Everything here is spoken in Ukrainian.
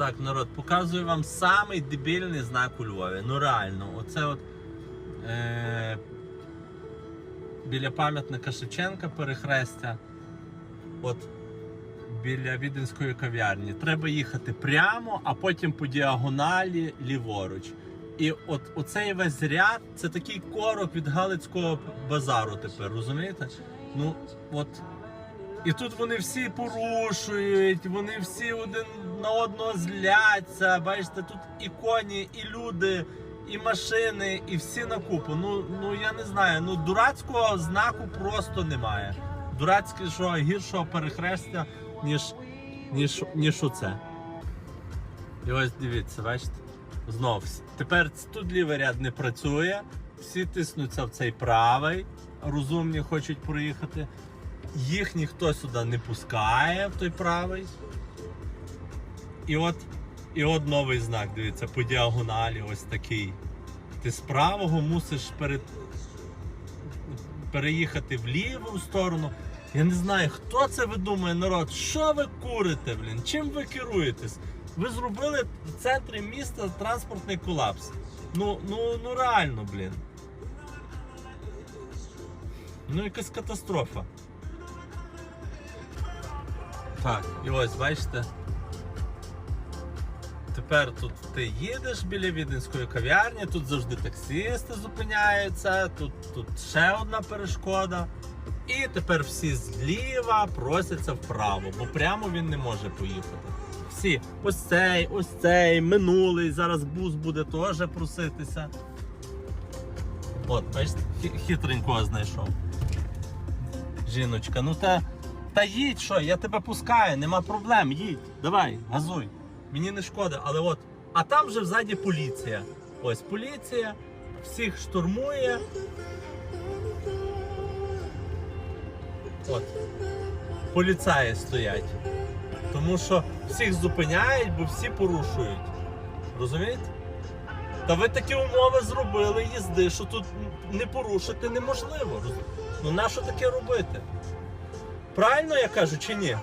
Так, народ, показую вам самий дебільний знак у Львові. Ну реально, оце от е, біля пам'ятника Шевченка перехрестя. От біля віденської кав'ярні. Треба їхати прямо, а потім по діагоналі ліворуч. І от оцей весь ряд це такий корок від Галицького базару тепер, розумієте? Ну, от. І тут вони всі порушують, вони всі один на одного зляться. Бачите, тут і коні, і люди, і машини, і всі на купу. Ну, ну я не знаю, ну дурацького знаку просто немає. Дурацького гіршого перехрестя, ніж, ніж, ніж оце. І ось дивіться, бачите? Знов. Тепер тут лівий ряд не працює, всі тиснуться в цей правий, розумні хочуть проїхати. Їх ніхто сюди не пускає в той правий. І от, і от новий знак, дивіться, по діагоналі ось такий. Ти з правого мусиш перед... переїхати в ліву сторону. Я не знаю, хто це видумує, народ. Що ви курите, блін? Чим ви керуєтесь? Ви зробили в центрі міста транспортний колапс. Ну, ну, ну реально, блін. Ну, якась катастрофа. Так, і ось, бачите. Тепер тут ти їдеш біля віденської кав'ярні, тут завжди таксисти зупиняються, тут, тут ще одна перешкода. І тепер всі зліва просяться вправо, бо прямо він не може поїхати. Всі, ось цей, ось цей, минулий, зараз бус буде теж проситися. От, бачите, хитренького знайшов. Жіночка, ну та, та їдь що, я тебе пускаю, нема проблем, їдь. Давай, газуй. Мені не шкода, але от. А там вже взаді поліція. Ось поліція, всіх штурмує. От. Поліцаї стоять. Тому що всіх зупиняють, бо всі порушують. Розумієте? Та ви такі умови зробили їзди, що тут не порушити неможливо. Ну нащо таке робити? Правильно я кажу чи ні?